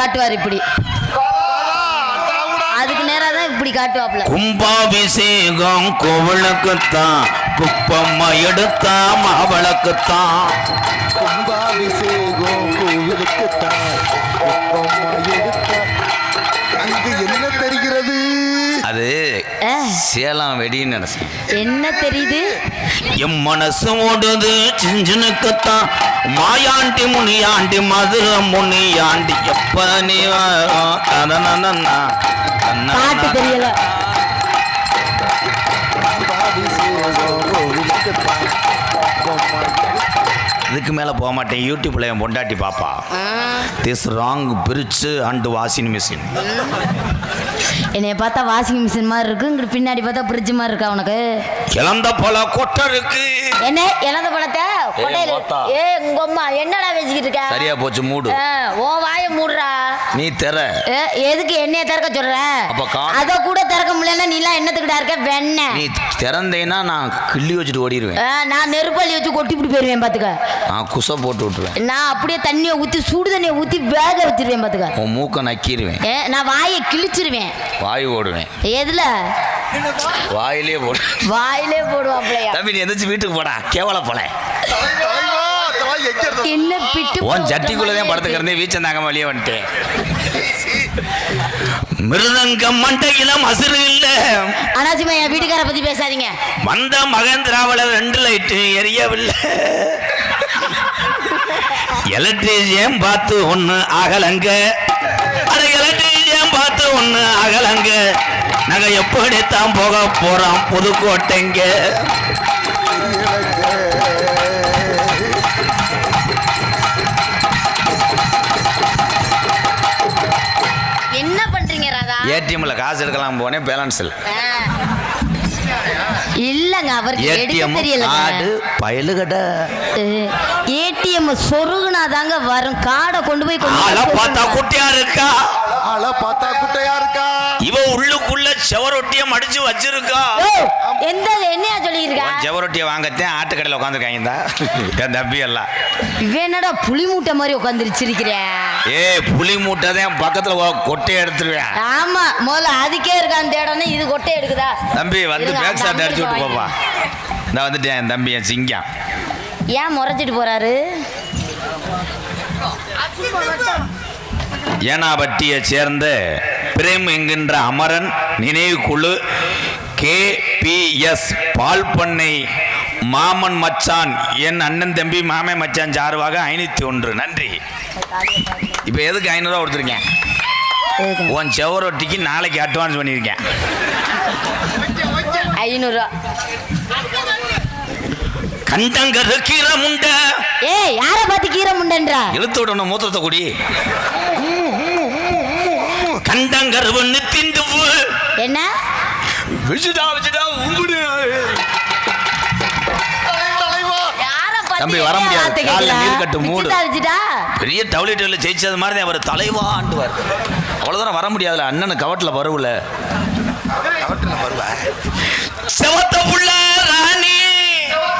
காட்டுவார் இப்படி. அதுக்கு நேரா தான் இப்படி காட்டுவாப்ல கும்பாபிஷேகம் கோவிலுக்குத்தான் குப்பம்மா எடுத்தா மாவளக்குத்தான் கும்பாபிஷேகம் கோவிலுக்குத்தான் குப்பம்மா எடுத்த. அங்கு என்ன தெரிகிறது? அது சேலம் வெடின்னு நினைச்சேன். என்ன தெரியுது? என் மனசு ஓடுது சிஞ்சனுக்குத்தான். மாயாண்டி முனியாண்டி மதுரை முனியாண்டி எப்ப நீ பாட்டு தெரியல. இதுக்கு மேல போக மாட்டேன். யூடியூப்ல என் பொண்டாட்டி பாப்பா. This wrong fridge and washing machine என்னைய பார்த்தா வாஷிங் மிஷின் மாதிரி இருக்கு இங்கிட்டு பின்னாடி பார்த்தா ஃப்ரிட்ஜ் மாதிரி இருக்கா உனக்கு? இழந்த போல கொட்டை இருக்கு என்ன? இழந்த பழத்தை? கொட்டையில. ஏ உங்க அம்மா என்னடா வச்சுக்கிட்டு இருக்க? சரியா போச்சு மூடு. உன் வாயை மூடுறா. நீ தெர எதுக்கு என்னைய திறக்க சொல்ற? அத கூட திறக்க முடியலன்னா நீ எல்லாம் என்னத்துக்கிட்டா இருக்க? வெண்ணெய் நீ திறந்தேன்னா நான் கிள்ளி வச்சுட்டு ஓடிடுவேன் நான் நெருப்பள்ளி வச்சு கொட்டி இப்படி போயிருவேன் பாத்துக்க. நான் குசை போட்டு விட்டுருவேன். நான் அப்படியே தண்ணியை ஊத்தி சுடு தண்ணியை ஊத்தி வேக வச்சிருவேன் பாத்துக்க. உன் மூக்கை நக்கிடுவேன் நான் வாயை கிழிச்சிருவேன். வாய் ஓடுவேன். எதுல? வாயிலே போடு. வாயிலே போடுவாப்லையா தம்பி நீ எந்திரிச்சு வீட்டுக்கு போடா. கேவல போல தலைவா, தலைவா, எங்க இருந்த- என்ன பிட்டு உன் ஜட்டிக்குள்ளதான் படுத்து கிடந்தே வீச்சந்தாங்க வெளியே வந்துட்டேன் மிருதங்க மண்டையில மசுறு இல்ல. அனாசிமா என் வீட்டுக்கார பத்தி பேசாதீங்க. வந்த மகேந்திராவில ரெண்டு லைட்டு எரியவில்லை. எலக்ட்ரீஷியன் பார்த்து ஒண்ணு அகலங்க. அட எலக்ட்ரீஷியன் பார்த்து ஒண்ணு அகலங்க. நாங்க எப்படித்தான் போக போறோம் புதுக்கோட்டைங்க. ஏடிஎம்ல காசு எடுக்கலாம் போனேன் பேலன்ஸ் இல்லை. இல்லங்க அவருக்கு எடுக்க தெரியல ஆடு பயலுகடை ஏடிஎம் சொருகுனாதாங்க வரும் காடை கொண்டு போய் பார்த்தா சொருகுனா. குட்டியா இருக்கா ஆளை பார்த்தா குட்டையா இருக்கா? இவ உள்ளுக்குள்ள செவரொட்டிய மடிச்சு வச்சிருக்கா. எந்த என்னையா சொல்லியிருக்கா? செவரொட்டிய வாங்கத்தேன் ஆட்டுக்கடையில் உட்காந்துருக்காங்க என் தம்பி எல்லாம். இவன் என்னடா புளி மூட்டை மாதிரி உட்காந்துருச்சிருக்கிறேன் ஏ புளி மூட்டை தான் பக்கத்துல கொட்டையை எடுத்துருவேன். ஆமா முதல்ல அதுக்கே இருக்கான்னு தேடணும் இது கொட்டை எடுக்குதா? தம்பி வந்து பேக் அடிச்சு விட்டு போப்பா. நான் வந்துட்டேன் என் தம்பி என் சிங்கம். ஏன் முறைச்சிட்டு போறாரு? ஏனாபட்டியை சேர்ந்த பிரேம் என்கின்ற அமரன் நினைவுக்குழு கே பி எஸ் பால் பண்ணை மாமன் மச்சான் என் அண்ணன் தம்பி மாமன் மச்சான் சார்பாக ஐநூற்றி ஒன்று. நன்றி. இப்போ எதுக்கு ஐநூறுரூவா கொடுத்துருக்கேன்? உன் செவரொட்டிக்கு நாளைக்கு அட்வான்ஸ் பண்ணியிருக்கேன். ஐநூறுரூவா கண்டங்கரு கீரை முண்டை ஏய் யாரை பார்த்து கீரை முண்டன்றா இழுத்து விடணும் மூத்திரத்தை குடி. கண்டங்கருவன்னு திண்டு என்ன? தலைவா பார்த்து தம்பி, வர முடியாது. கால்ல? நீர் கட்டு மூடு. விஜிதா, விஜிதா. பெரிய டவுலிட்டில் ஜெயிச்சது மாதிரி அவர் தலைவாண்டுவார் அவ்வளோதான் வர முடியாதுல. அண்ணன் கவட்டில் பருவல. கவட்டில் செவத்த புள்ள ராணி.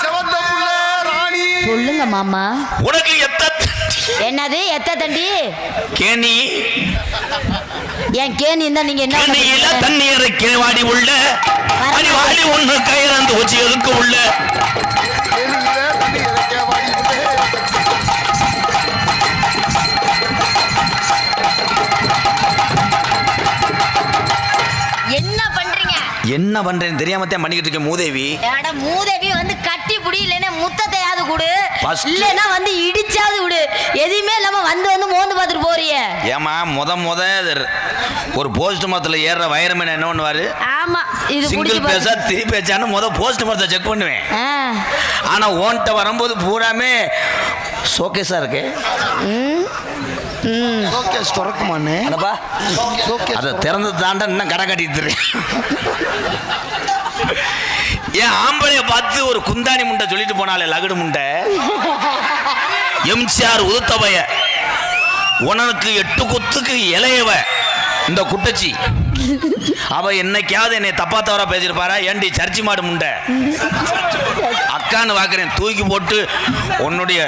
செவந்த புள்ள ராணி. சொல்லுங்க மாமா. உனக்கு எத்த என்னது? எத்த தண்டி? கேணி. என் கேணி இருந்தா நீங்க என்ன கேணியில? தண்ணீரை கிழவாடி உள்ள அடி வாடி ஒண்ணு கயிறந்து வச்சு எதுக்கு உள்ள? என்ன பண்றீங்க? என்ன பண்றேன்னு தெரியாம தான் பண்ணிக்கிட்டு இருக்கேன் மூதேவி. அட மூதேவி வந்து கட்டி புடி இல்லைன்னா முத்தத்தையாவது கொடு First- இல்லைன்னா வந்து இடிச்சாவது விடு. எதையுமே இல்லாம வந்து வந்து மோந்து பார்த்துட்டு போறிய. ஏமா முத முத ஒரு போஸ்ட் மரத்தில் ஏறுற வயரமேன் என்ன பண்ணுவாரு? ஆமா இது சிங்கிள் பேசா. திரி பேச்சான்னு முத போஸ்ட் மரத்தை செக் பண்ணுவேன். ஆனா ஓன்ட்ட வரும்போது பூராமே ஷோகேஸா இருக்கு. ஷோகேஸ் அதை திறந்து தாண்ட இன்னும் கடை கட்டிட்டு இருக்கேன். ஏன் ஆம்பளைய பார்த்து ஒரு குந்தாணி முண்டை சொல்லிட்டு போனாலே லகுடு முண்டை. எம்சிஆர் உதுத்தவைய உனக்கு எட்டு குத்துக்கு இளையவ இந்த குட்டச்சி. அவ என்னைக்காவது என்னை தப்பா தவறா பேசியிருப்பாரா? ஏண்டி சர்ச்சி மாடு முண்டை? அக்கான்னு வாக்குறேன். தூக்கி போட்டு உன்னுடைய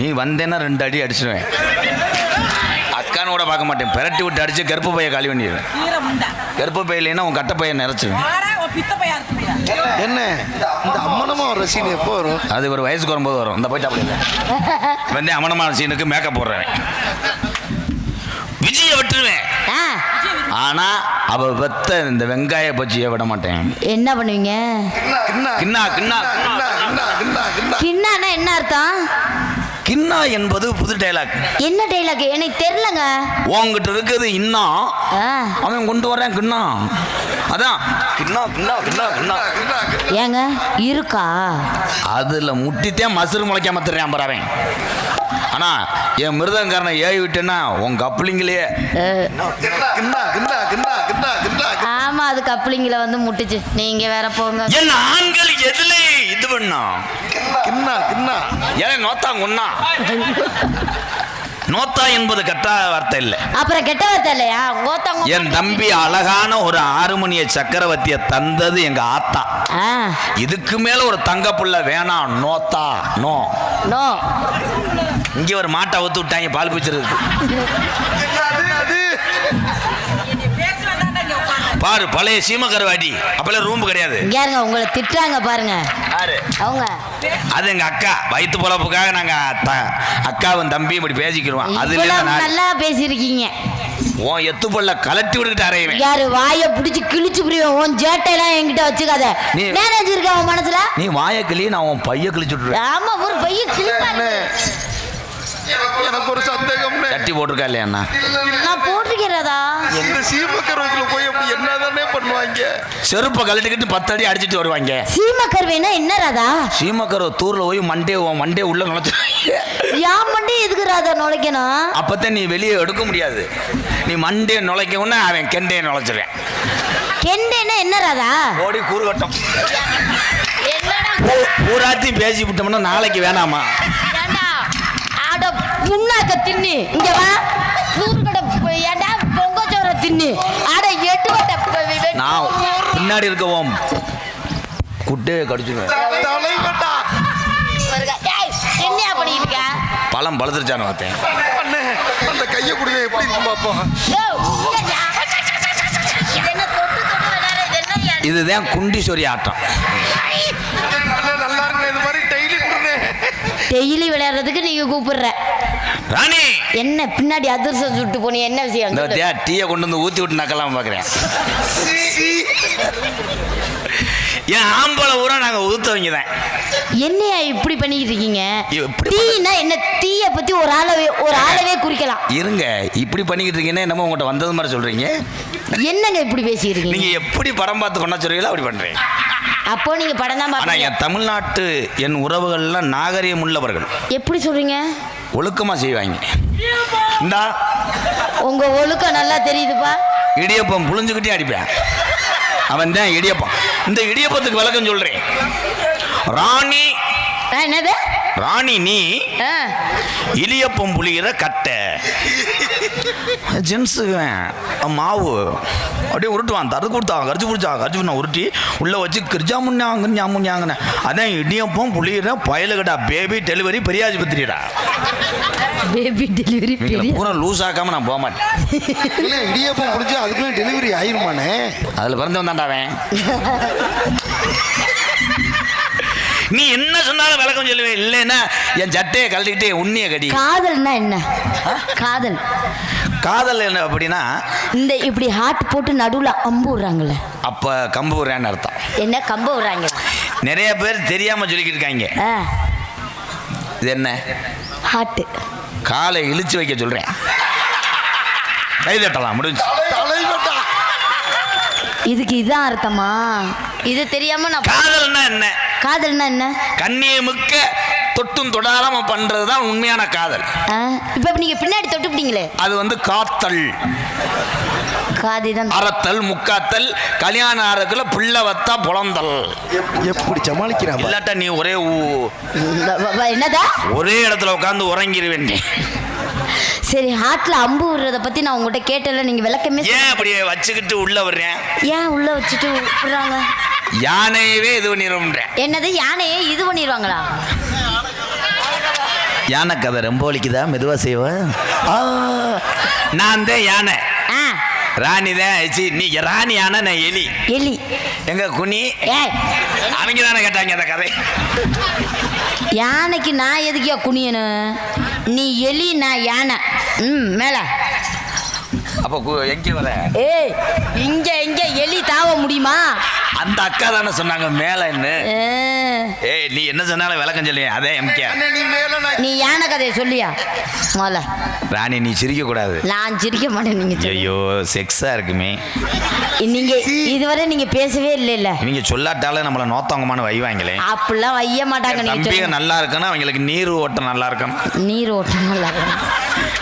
நீ வந்தேன்னா ரெண்டு அடி அடிச்சிடுவேன் யாரான்னு கூட பார்க்க மாட்டேன். பெரட்டி விட்டு அடிச்சு கருப்பு பைய காலி பண்ணிடுவேன். கருப்பு பைய இல்லைன்னா உன் கட்ட பையன் நிறச்சிடுவேன் என்ன? இந்த அம்மனமா ஒரு சீன் எப்போ வரும்? அது ஒரு வயசுக்கு வரும்போது வரும். இந்த போயிட்டு அப்படி இல்லை வந்து அம்மனமான சீனுக்கு மேக்கப் போடுறேன். விஜய விட்டுருவேன் ஆனா அவ வெத்த இந்த வெங்காய பஜ்ஜியை விட மாட்டேன். என்ன பண்ணுவீங்க? கிண்ணா கிண்ணா கிண்ணா கிண்ணா கிண்ணா என்ன அர்த்தம்? கிண்ணா என்பது புது டைலாக் என்ன டைலாக் எனக்கு தெரியலங்க. உங்ககிட்ட இருக்குது இன்னும் ஆ. அவன் கொண்டு வரேன் கிண்ணா அதான். கிண்ணா கிண்ணா கிண்ணா கிண்ணா கிண்ணா ஏங்க இருக்கா? அதுல முட்டித்தேன் மசுறு முளைக்காம தர்றேன் பரவன் ஆனா என் மிருதங்காரனை ஏவி விட்டேன்னா உன் கப்ளிங்களே அஹ், கிண்ணா கிண்ணா கிண்ணா கிண்ணா கிண்ணா கிண்ணா ஆமா அது கப்ளிங்கில வந்து முட்டுச்சு. நீங்க வேற போங்க. என் ஆண்கள் எதுல பண்ணா கிண்ணா கிண்ணா. ஏன் நோத்தா கொன்னா நோத்தா என்பது கெட்ட வார்த்தை இல்லை. அப்புறம் கெட்ட வார்த்தை இல்லையா? என் தம்பி அழகான ஒரு ஆறுமணிய சக்கரவர்த்திய தந்தது எங்க ஆத்தா. இதுக்கு மேல ஒரு தங்க புள்ள வேணாம் நோத்தா நோ. நோ. இங்க ஒரு மாட்டை ஒத்து விட்டாங்க பால் பிச்சிருக்கு பாரு பழைய சீம கருவாடி அப்பெல்லாம் ரூம்பு கிடையாது. இருங்க உங்களை திட்டுறாங்க பாருங்க. யாரு? அவங்க. அது எங்க அக்கா. வயிற்று பொழப்புக்காக நாங்க த- அக்காவும் தம்பியும் இப்படி பேசிக்கிறோம் அதுல இவ்வளவு நல்லா பேசியிருக்கீங்க. உன் எத்து பொல்ல கலட்டி விட்டுட்டு அறையுவேன். யாரு வாய புடிச்சு கிழிச்சு புரியும் உன் ஜேட்டையெல்லாம் என்கிட்ட வச்சுக்காத. நீ- மேனேஜ் இருக்கா உன் மனசுல? நீ வாயை கிளி நான் உன் பைய கிழிச்சு விட்டுருவேன். ஆமா ஒரு பையன் கிழிப்பாரு எனக்கு ஒரு சந்தேகம்னே. கட்டி போட்டிருக்கா இல்லையா அண்ணா? நான் போட்டிருக்கிறதா இந்த சீமக்கருவத்துல போய் அப்படி என்னதானே பண்ணுவாங்க? செருப்பை கழட்டிக்கிட்டு பத்து அடி அடிச்சிட்டு வருவாங்க. சீம கருவேனா என்ன ராதா சீமக்கரை தூர்ல போய் மண்டே மண்டே உள்ள நுழைச்சு யான் மண்டி எதுக்கு ராதா நுழைக்கணும்? அப்பத்தான் நீ வெளியே எடுக்க முடியாது. நீ மண்டே நுழைக்க உடனே அவன் கெண்டே நுழைச்சிருவேன். கெண்டேனா என்ன ராதா ஓடி கூறுகட்டம் என்னடா? பூராத்தையும் பேசி விட்டோம்னா நாளைக்கு வேணாமா? புண்ணாக்க தின்னு இங்க வா. நூறுகட ஏண்டா பொங்கச்சோர தின்னு அட எட்டு வட்ட நான் பின்னாடி இருக்கவும் குட்டையை கடிச்சுவேன் என்ன பண்ணிட்டு பழம் பழுத்துருச்சான்னு பார்த்தேன். அந்த கையை கொடுங்க. எப்படி இருக்கும் பாப்போம் இதுதான் குண்டிஸ்வரி ஆட்டம். டெய்லி விளையாடுறதுக்கு நீங்க கூப்பிடுற. ராணி! என்ன பின்னாடி அதிர்ஷ்டம் சுட்டு போனி என்ன விஷயம். பத்தியா டீயை கொண்டு வந்து ஊத்தி விட்டு நக்கலாம் பாக்குறேன். என் ஆம்பளை ஊரா நாங்க ஊத்தவங்க தான் என்னையா இப்படி பண்ணிக்கிட்டு இருக்கீங்க? தீனா என்ன தீய பத்தி ஒரு ஆளவே ஒரு ஆளவே குறிக்கலாம். இருங்க இப்படி பண்ணிக்கிட்டு இருக்கீங்கன்னா என்னமோ உங்கள்கிட்ட வந்தது மாதிரி சொல்றீங்க. என்னங்க இப்படி பேசிக்கிறீங்க நீங்க எப்படி படம் பார்த்து கொண்டா சொல்றீங்களோ அப்படி பண்றீங்க. அப்போ நீங்க படம் தான் என் தமிழ்நாட்டு என் உறவுகள்லாம் நாகரிகம் உள்ளவர்கள். எப்படி சொல்றீங்க? ஒழுக்கமா செய்வாங்க. இந்தா. உங்க ஒழுக்கம் நல்லா தெரியுதுப்பா. இடியப்பம் புழிஞ்சுக்கிட்டே அடிப்பேன். அவன் தான் இடியப்பம். இந்த இடியப்பத்துக்கு விளக்கம் சொல்றேன். ராணி. என்னது? ராணி நீ ஆ, இடியப்பம் புளிகிற கட்டை. ஜென்ஸுக்குவேன். மாவு. அப்படியே உருட்டுவான். தரது கொடுத்தான் கரிச்சு பிடிச்சான் கரிச்சு நான் உருட்டி உள்ளே வச்சு கிரிஜா முன்னாங்க ஞாமுன்னாங்கன்னு அதான் இடியப்பம் புளிகிற பயலுகடா பேபி டெலிவரி பெரியாஜிபத்திரிடா பேபி டெலிவரி பெரிய பூரா லூஸ் ஆக்காம நான் போக மாட்டேன். இல்லை இடியாப்பம் முடிஞ்சு அதுக்குள்ள டெலிவரி ஆயிருமானே அதில் பிறந்து வந்தாண்டாவேன் நீ என்ன சொன்னாலும் விளக்கம் சொல்லுவேன். இல்லைன்னா என் சட்டையை கழட்டிக்கிட்டே உண்மையை கடி. காதல்னா என்ன? காதல். காதல் என்ன அப்படின்னா இந்த இப்படி ஹார்ட் போட்டு நடுவுல அம்பு விடுறாங்கல்ல. அப்போ கம்பு விடுறேன்னு அர்த்தம். என்ன கம்பு விடுறாங்க? நிறைய பேர் தெரியாம சொல்லிக்கிட்டு இருக்காங்க. இது என்ன? ஹார்ட் காலை இழுச்சு வைக்க சொல்றேன். கை தட்டலாம் முடிஞ்சு. இதுக்கு இதான் அர்த்தமா? இது தெரியாம நான் காதல்னா என்ன? காதல்னா என்ன? கண்ணியை மிக்க தொட்டும் தொடாம பண்றது தான் உண்மையான காதல். இப்ப நீங்க பின்னாடி தொட்டுப்பிட்டீங்களே. அது வந்து காத்தல். காதி தான் அறத்தல் முக்காத்தல் கல்யாண ஆறதுக்குள்ள பிள்ளை வத்தா புலந்தல். எப்படி சமாளிக்கிறான். இல்லாட்டா நீ ஒரே என்னதா? ஒரே இடத்துல உட்காந்து உறங்கிருவேன் நீ. சரி ஹார்ட்ல அம்பு விடுறத பத்தி நான் உங்ககிட்ட கேட்டல நீங்க விளக்கமே ஏன் அப்படி வச்சுக்கிட்டு உள்ள வர்றேன் ஏன் உள்ள வச்சுட்டு விடுறாங்க யானையவே இது பண்ணிடும்ன்றேன் என்னது யானையே இது பண்ணிடுவாங்களா யானை கதை ரொம்ப வலிக்குதா மெதுவா செய்வா? ஆ, நான் தான் யானை. ஆ. ராணி தான் சி, நீ ராணி யானை நான் எலி. எலி. எங்க குனி? அவங்க தானே கேட்டாங்க அந்த கதை. யானைக்கு நான் எதுக்கியா குனியணும் நீ எலி நான் யானை. ம் மேல. அப்ப கு- எங்க வர? ஏய் இங்க இங்க எலி தாவ முடியுமா? அந்த அக்கா தானே சொன்னாங்க மேல என்ன ஆ, ஏய் நீ என்ன சொன்னாலும் விளக்கம் சொல்லுவேன் அதே எம்கே நீ மேல நான் நீ யானை கதையை சொல்லியா? முதல்ல. ராணி நீ சிரிக்க கூடாது. நான் சிரிக்க மாட்டேன் நீங்க சொல்லு. ஐயோ செக்ஸா இருக்குமே. நீங்க இதுவரை நீங்க பேசவே இல்லைல்ல. நீங்க சொல்லாட்டாலும் நம்மள நோத்தவங்கமான வைவாங்களே அப்படிலாம் வைய மாட்டாங்க நீங்க. நல்லா இருக்கணும் அவங்களுக்கு நீர் ஓட்டம் நல்லா இருக்கணும். நீர் ஓட்டம் நல்லா இருக்கணும்.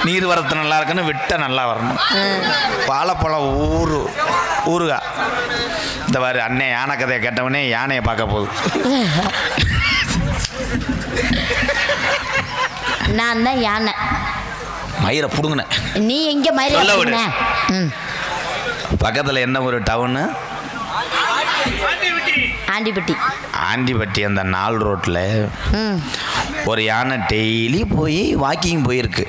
நீர் வரத்து நல்லா இருக்கணும் விட்ட நல்லா வரணும். வாழைப்பழம் ஊரு ஊருகா இந்த மாதிரி அண்ணன் யானை கதையை கேட்டவனே யானையை பார்க்க போகுது. நான் தான் யானை. மயிரை புடுங்கினேன் நீ எங்க மாதிரி சொல்ல விடு. ம். பக்கத்தில் என்ன ஒரு டவுனு? ஆண்டிப்பட்டி. ஆண்டிப்பட்டி அந்த நாள் ரோட்டில் ஒரு யானை டெய்லி போய் வாக்கிங் போயிருக்கு.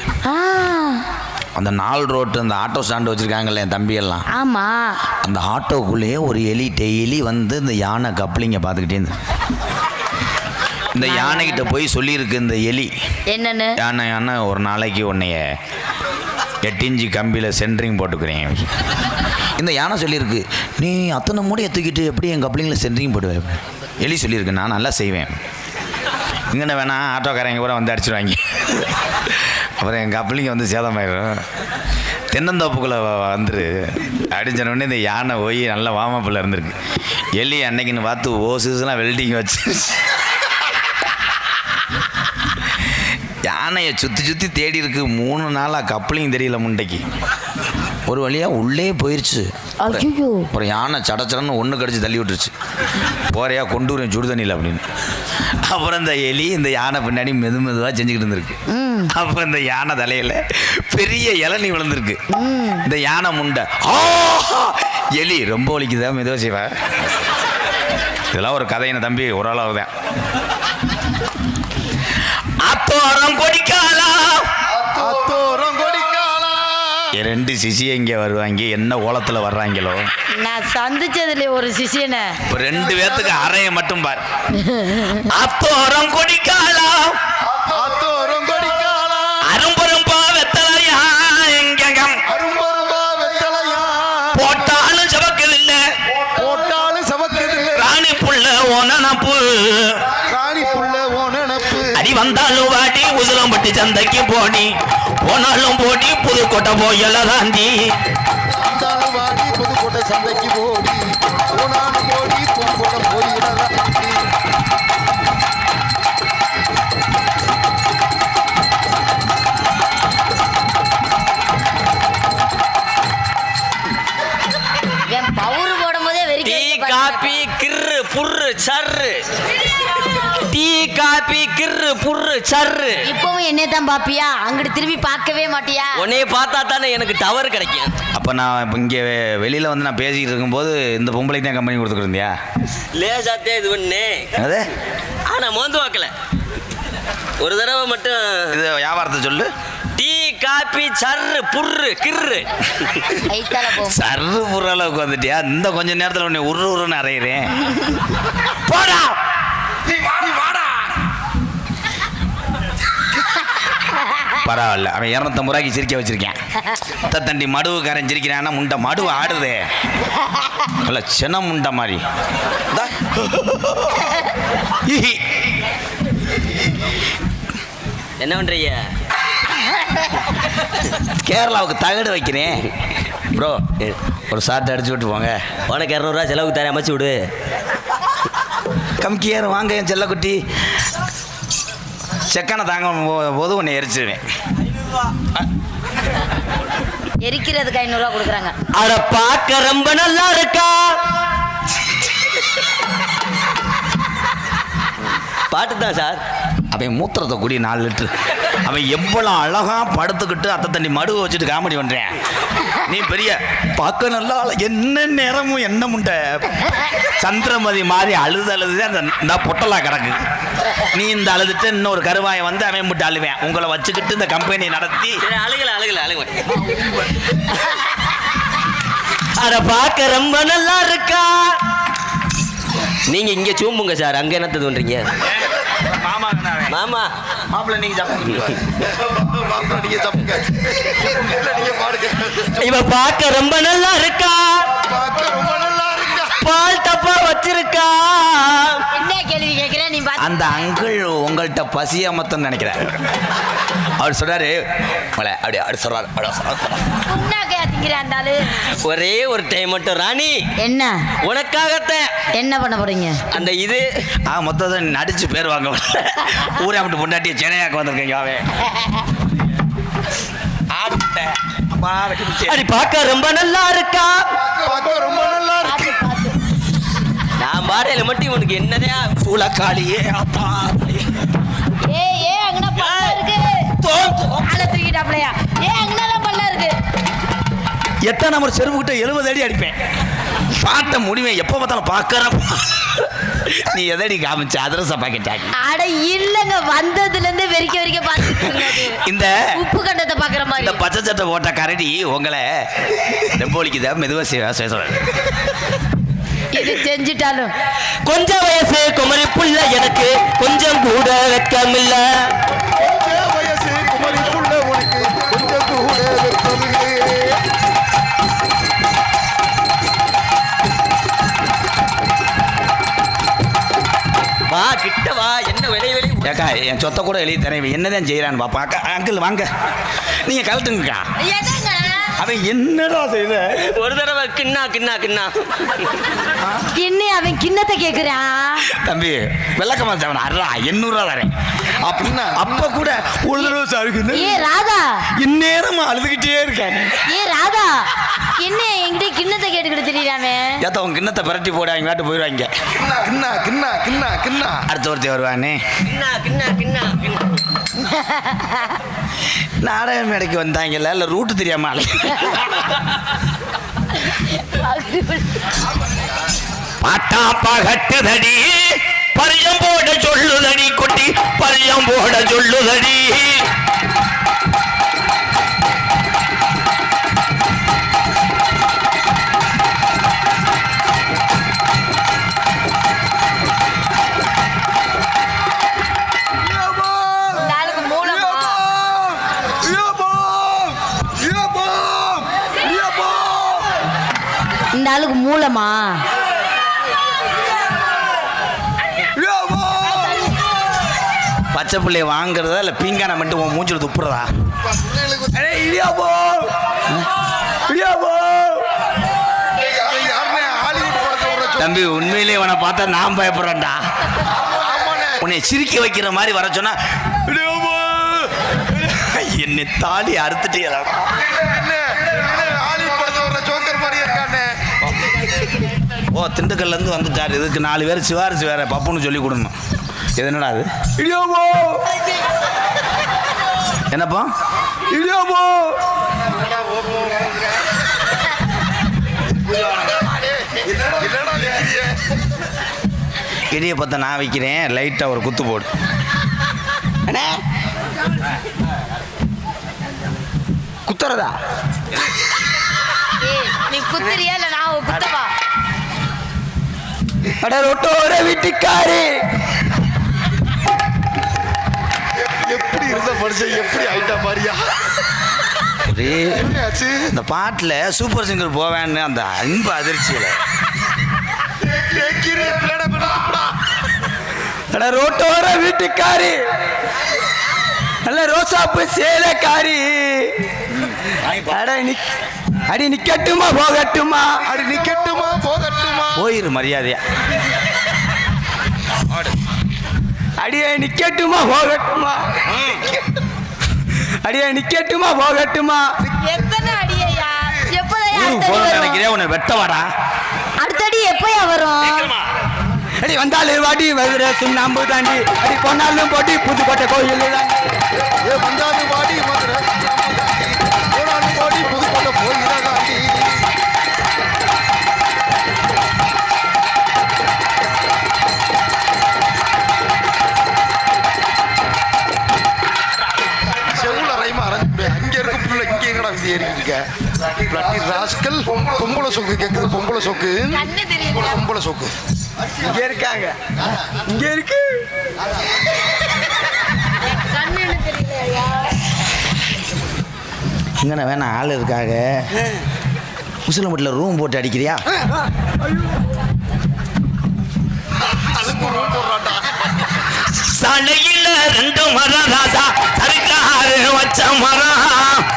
அந்த நாள் ரோட்டு அந்த ஆட்டோ ஸ்டாண்டு வச்சுருக்காங்கல்ல என் தம்பி எல்லாம் ஆமா. அந்த ஆட்டோக்குள்ளேயே ஒரு எலி டெய்லி வந்து இந்த யானை கப்ளிங்க பார்த்துக்கிட்டே இருந்து. இந்த யானைகிட்ட போய் சொல்லியிருக்கு இந்த எலி. என்னன்னு? யானை யானை ஒரு நாளைக்கு உன்னைய எட்டு இன்ச்சு கம்பியில் சென்ட்ரிங் போட்டுக்கிறேன். இந்த யானை சொல்லியிருக்கு நீ அத்தனை மூடையை தூக்கிட்டு எப்படி என் கப்ளிங்கில் சென்ட்ரிங் போடுவேன் எலி சொல்லியிருக்கு நான் நல்லா செய்வேன். இங்கே வேணா ஆட்டோக்காரங்க கூட வந்து அடிச்சிருவாங்க. அப்புறம் என் கப்ளிங்க வந்து சேதமாயிடும் தென்னந்தோப்புக்குள்ளே வந்துரு. அடிச்ச உடனே இந்த யானை போய் நல்ல வாமப்பில் இருந்திருக்கு. எலி அன்னைக்குன்னு பார்த்து ஓசுலாம் வெல்டிங் வச்சு யானையை சுற்றி சுற்றி தேடி இருக்கு. மூணு நாளாக கப்ளிங் தெரியல முண்டைக்கு. ஒரு வழியாக உள்ளே போயிருச்சு. ஐயோ அப்புறம் யானை சடச்சடன்னு ஒன்று கடிச்சு தள்ளி விட்டுருச்சு. போறையா கொண்டு வரேன் சுடு தண்ணியில் அப்படின்னு. அப்புறம் இந்த எலி இந்த யானை பின்னாடி மெது மெதுவாக செஞ்சுக்கிட்டு இருந்திருக்கு. ம். அப்போ இந்த யானை தலையில பெரிய இளநீ விழுந்திருக்கு. ம். இந்த யானை முண்டை. ஆ! எலி ரொம்ப வலிக்குதா மெதுவாக செய்வா? இதெல்லாம் ஒரு கதையின தம்பி ஒரு அளவு தான் அத்தோரம் கொடிக்காலா? அத்தோரம் ரெண்டு சிசி இங்கே வருவாங்க. என்ன ஓலத்தில் வர்றாங்களோ? நான் சந்திச்சதுல ஒரு சிஷியனை இப்போ ரெண்டு பேர்த்துக்கு அறைய மட்டும் பார். அத்தோரம் கொடிக்காலா அத்தோரம் வந்தாலும் வாடி உசிலம்பட்டி சந்தைக்கு போடி போனாலும் போடி புதுக்கோட்டை போயல தாண்டி. புதுக்கோட்டை சந்தைக்கு போடி போனாலும் போடி புதுக்கோட்டை போயிடலாம் என் பவுரு போடும் போதே வெறி டீ காபி கிர்ரு புர்ரு சர்ரு. காபி கிர்ரு புர்ரு சர்ரு. இப்பவும் என்னை தான் பாப்பியா? அங்கிட்டு திரும்பி பார்க்கவே மாட்டியா? உன்னைய பார்த்தா தானே எனக்கு டவர் கிடைக்கும். அப்போ நான் இப்போ இங்கே வெளியில் வந்து நான் பேசிக்கிட்டு இருக்கும்போது இந்த பொம்பளைக்கு தான் கம்பெனி கொடுத்துக்கிருந்தியா லேசாத்தே இது பண்ணு அது ஆனா மோந்து வாக்கல. ஒரு தடவை மட்டும் இது வியாபாரத்தை சொல்லு. டீ காபி சர்ரு புர்ரு கிர்ரு. கைத்தால போ. சர்ரு புற அளவுக்கு வந்துட்டியா? இந்த கொஞ்ச நேரத்தில் உன்னை உரு உருன்னு அறையிறேன். போடா! பரவாயில்ல. அவன் இரநூத்தம்பது ரூபாய்க்கு சிரிக்க வச்சிருக்கேன். அத்தை தண்டி மடுவுக்காரன் சிரிக்கிறான்னா முண்டை மடுவு ஆடுதே. இல்ல சின்ன முண்டை மாதிரி. என்ன பண்றீங்க? கேரளாவுக்கு தகடு வைக்கிறேன். ப்ரோ ஒரு சாட்டை அடிச்சு விட்டு போங்க. உனக்கு இரநூறுவா செலவுக்கு தரேன் அமைச்சு விடு. கம்கியார் வாங்க என் செல்லக்குட்டி. செக்கான தாங்க போ- போது உன்னை எரிச்சிருவேன். எரிக்கிறதுக்கு ஐநூறுரூவா கொடுக்குறாங்க. அட பார்க்க ரொம்ப நல்லா இருக்கா? பாட்டு தான் சார். அவன் மூத்திரத்தை குடி நாலு லிட்டரு. அவன் எவ்வளவு அழகா படுத்துக்கிட்டு அத்தை தண்ணி மடுவை வச்சுட்டு காமெடி பண்றேன். நீ பெரிய பார்க்க நல்லா என்ன நேரமும் என்ன முண்டை? சந்திரமதி மாதிரி அழுது அழுது அந்த இந்த பொட்டலா கிடக்கு. நீ இந்த அழுதுட்டு இன்னொரு கருவாயை வந்து அவன் மட்டும் அழுவேன். உங்களை வச்சுக்கிட்டு இந்த கம்பெனி நடத்தி. அழுகல அழுகல அழுக. அட பார்க்க ரொம்ப நல்லா இருக்கா? நீங்க இங்க சூம்புங்க சார் அங்க என்னத்த தோன்றீங்க மாமா மாமா. மாப்பிள்ள நீங்க மாப்பிள்ளை நீங்க தப்புங்க இவ பார்க்க ரொம்ப நல்லா இருக்கா? பார்க்க ரொம்ப நல்லா இருக்கா பால் டப்பா வச்சிருக்கா? என்ன கேள்வி கேட்கிறேன் நீ அந்த அங்கிள் உங்கள்கிட்ட பசியாமத்தன்னு நினைக்கிறேன் அவர் சொல்றாரு மலை அப்படி அப்படி சொல்றாரு. ஒரே ஒரு டைம் மட்டும் ராணி. என்ன? உனக்காகத்தான். என்ன பண்ண போறீங்க? அந்த இது. ஆ மொத்தத்தை நடிச்சு பேர் வாங்க ஊரே அப்படி பொண்டாட்டிய சென்னையாக்க வந்திருக்கீங்க அவன். அடி பார்க்க ரொம்ப நல்லா இருக்கா? பார்க்க ரொம்ப நல்லா இருக்கு. பாடையில மட்டும் இவனுக்கு என்னதா சூளக்காளியே அப்பா. ஏ ஏ அங்கன பல்ல இருக்கு. ஆள தூக்கிட்டாப்லையா? ஏ அங்கன பல்ல இருக்கு. எத்தனை நம்பர் செருப்பு கிட்ட எழுபது அடி அடிப்பேன். பாட்டை முடிவேன். எப்போ பார்த்தாலும் பார்க்கறேன் நீ எதடி காமிச்ச? அதிரச பாக்கெட் ஆக்கி. அட இல்லங்க. வந்ததுல இருந்து வெறிக்க வெறிக்க பாத்துட்டு இந்த உப்பு கண்டத்தை பாக்குற இந்த மாதிரி பச்சை சட்டை போட்ட கரடி உங்களை ரெம்போலிக்குதா மெதுவாக செய்ய சொல்கிறேன் இது செஞ்சுட்டாலும். கொஞ்சம் வயசு குமரி புள்ள எனக்கு கொஞ்சம் கூட வெக்கமில்ல கொஞ்ச வயசு உனக்கு கொஞ்சம் கூட வா கிட்ட வா என்ன வெளிய வெளிய ஏக்கா என் சொத்தை கூட எழுதி தரேன் என்னதான் செய்கிறான்னு பாப்பா அக்கா அங்கிள் வாங்க. நீங்கள் கழட்டுங்கக்கா. எதங்க அவன் என்னடா செய்த? ஒரு கிண்ணா கிண்ணா கிண்ணா. இன்னும் அவன் கிண்ணத்தை கேக்குறான் தம்பி விளக்கமா தவன் அறா எண்ணூறுரூவா தரேன். அப்படின்னா அப்ப கூட ஒரு தடவை சாருக்கு ஏ ராதா. இந்நேரமா அழுதுகிட்டே இருக்காங்க ஏ ராதா. என்ன என்கிட்ட கிண்ணத்தை கேட்டுக்கிட்டு தெரியுறாமே ஏத்த உன் கிண்ணத்தை பரட்டி போட அவங்க வேட்டு போயிடுவாங்க கிண்ணா கிண்ணா கிண்ணா கிண்ணா அடுத்த ஒருத்தி வருவானே. கிண்ணா கிண்ணா கிண்ணா கிண்ணா. நாடக மேடைக்கு வந்தாங்கல்ல இல்லை ரூட்டு தெரியாம அலை பாட்டா பகட்டுதடி பரியம் போட சொல்லுதடி குட்டி பரியம் போட சொல்லுதடி. இந்த ஆளுக்கு மூலமா பச்சை பிள்ளைய வாங்குறதா இல்லை பீங்கானை மட்டும் உன் மூஞ்சில் துப்புறதா? யாருமே தம்பி உண்மையிலே உன பார்த்தா நான் பயப்படுறேன்டா. உன்னை சிரிக்க வைக்கிற மாதிரி வர சொன்னா என்னை தாலி அறுத்துட்டீங்களா என்ன, என்ன, ஹாலிவுட் படத்தை விட ஜோக்கர் மாதிரியே இருக்கானே. ஓ திண்டுக்கல்ல இருந்து வந்துட்டாரு. இதுக்கு நாலு பேர் சிவாரிசு வேற பப்புன்னு சொல்லி கொடுணும் இது என்னடா அது என்னப்பா? என்னடா வைக்கிறீங்க? இடிய பத்த நான் வைக்கிறேன். லைட்டா ஒரு குத்து போடு. அண்ணே. குத்துறதா? நீ குத்துறியா? இல்ல நான் குத்தவா? அட ரொட்டோர வீட்டுக்காரு. எப்படி இருந்த மனுஷன்? எப்படி ஆயிட்டா மாதிரியா ஒரே என்னாச்சு இந்த பாட்டில் சூப்பர் சிங்கர் போவேன்னு அந்த அன்பு அதிர்ச்சியில். ரோட்டோர வீட்டுக்காரி. நல்ல ரோசாப்பு சேலைக்காரி. அட நிக் அடி நிக்கட்டுமா போகட்டுமா? அடி நிக்கட்டுமா போயிரு மரியாதையா. அடியே நிக்கட்டுமா போகட்டுமா? அடியே நிக்கட்டுமா போகட்டுமா? எத்தனை அடியா நினைக்கிறேன் உன்னை வெட்ட வாடா. அடுத்தடி எப்பயா வரும்? அடி வந்தாலும் வாடி மதுரை சுண்ணாம்பு தாண்டி. அடி போனாலும் போட்டி புதுக்கோட்டை கோயில் ஏ வந்தாது வாடி பிளட்டி ராஸ்கல் பொம்பளை சொக்கு கேக்குது பொம்பளை சொக்கு. பொம்பளை சொக்கு. இங்க இருக்காங்க. இங்க இருக்கு. இங்கே வேணா ஆள் இருக்காக. முஸ்லிம் ரூம் போட்டு அடிக்கிறியா? சலையில ரெண்டு மரம் ராசா சருக்காரு வச்ச மரம்.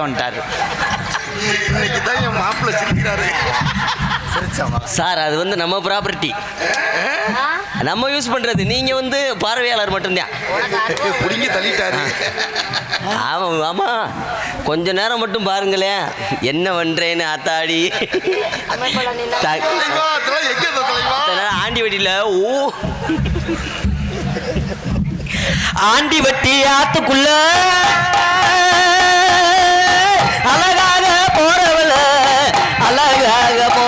குழந்துட்டாரு அவர் தைக்க வந்துட்டாரு. இன்னைக்கு தான் என் மாப்பிள்ளை சிரிக்கிறாரு. சார் அது வந்து நம்ம ப்ராப்பர்ட்டி நம்ம யூஸ் பண்றது நீங்க வந்து பார்வையாளர் மட்டும்தான். புடுங்கி தள்ளிட்டாரு. ஆமா ஆமா. கொஞ்ச நேரம் மட்டும் பாருங்களேன். என்ன பண்றேன்னு ஆத்தாடி. நேரம் ஆண்டி வட்டியில ஓ. ஆண்டி வட்டி ஆத்துக்குள்ள. அழகாக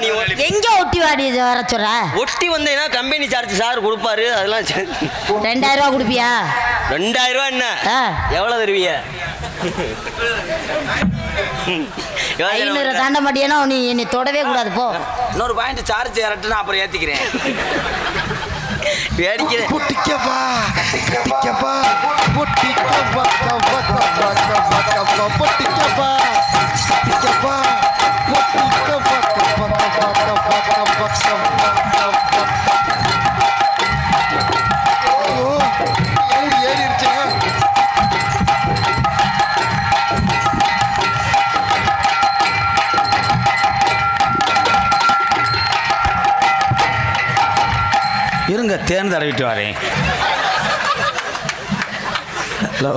ராணி எங்க ஒட்டி வாடி வர சொல்ற? ஒட்டி வந்தேன்னா கம்பெனி சார்ஜ் சார் கொடுப்பாரு அதெல்லாம். ரெண்டாயிரம் ரூபா கொடுப்பியா? ரெண்டாயிரம் ரூபா என்ன? ஆ. எவ்வளவு தருவீங்க? ஐநூறு. தாண்ட மாட்டியானா நீ என்னை தொடவே கூடாது போ. இன்னொரு பாயிண்ட் சார்ஜ் ஏறட்டுன்னு அப்புறம் ஏற்றிக்கிறேன் வேடிக்கிறேன் பொட்டிக்கப்பா பொட்டிக்கப்பா பொட்டிக்கப்பா கப்பா கப்பா கப்பா கப்பா பொட்டிக்கப்பா பொட்டிக்கப்பா பொட்டிக்கப்பா இருங்க தேன் தடவிட்டு வரேன். ஹலோ.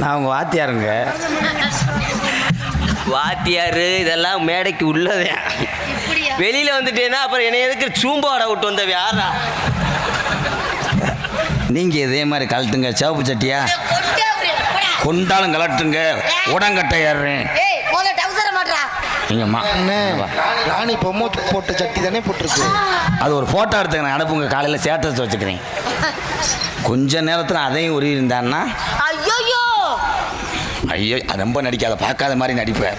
நான் உங்கள் வாத்தியாருங்க. வாத்தியாரு இதெல்லாம் மேடைக்கு உள்ளதே. வெளியில வந்துட்டேன்னா அப்புறம் என்னை எதுக்கு சூம்பாட விட்டு வந்த யாரா? நீங்கள் இதே மாதிரி கழட்டுங்க சிவப்பு சட்டியா? கொண்டாலும் கலட்டுங்க உடங்கட்டை ஏறுறேன். அண்ணே ராணி பொம்மை போட்ட சட்டி தானே போட்டிருக்கு. அது ஒரு ஃபோட்டோ எடுத்துக்க நான் அனுப்புங்க காலையில் ஸ்டேட்டஸ் வச்சுக்கிறேன். கொஞ்ச நேரத்தில் அதையும் உருவி இருந்தான்னா ஐயோ ஐயோ ரொம்ப நடிக்காத பார்க்காத மாதிரி நடிப்பேன்